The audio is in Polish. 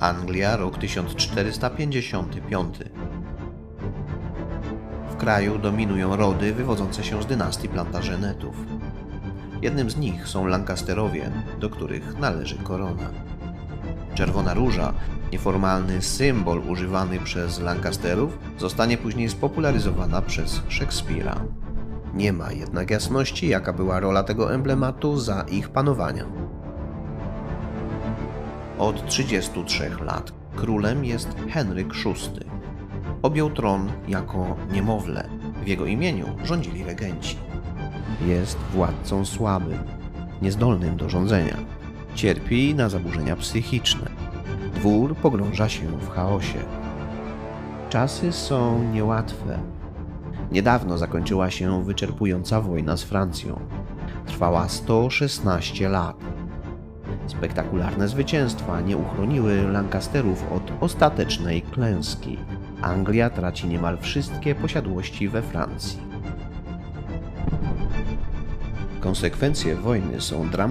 Anglia, rok 1455. W kraju dominują rody wywodzące się z dynastii Plantagenetów. Jednym z nich są Lancasterowie, do których należy korona. Czerwona róża, nieformalny symbol używany przez Lancasterów, zostanie później spopularyzowana przez Szekspira. Nie ma jednak jasności, jaka była rola tego emblematu za ich panowania. Od 33 lat królem jest Henryk VI. Objął tron jako niemowlę. W jego imieniu rządzili regenci. Jest władcą słabym, niezdolnym do rządzenia. Cierpi na zaburzenia psychiczne. Dwór pogrąża się w chaosie. Czasy są niełatwe. Niedawno zakończyła się wyczerpująca wojna z Francją. Trwała 116 lat. Spektakularne zwycięstwa nie uchroniły Lancasterów od ostatecznej klęski. Anglia traci niemal wszystkie posiadłości we Francji. Konsekwencje wojny są dramatyczne.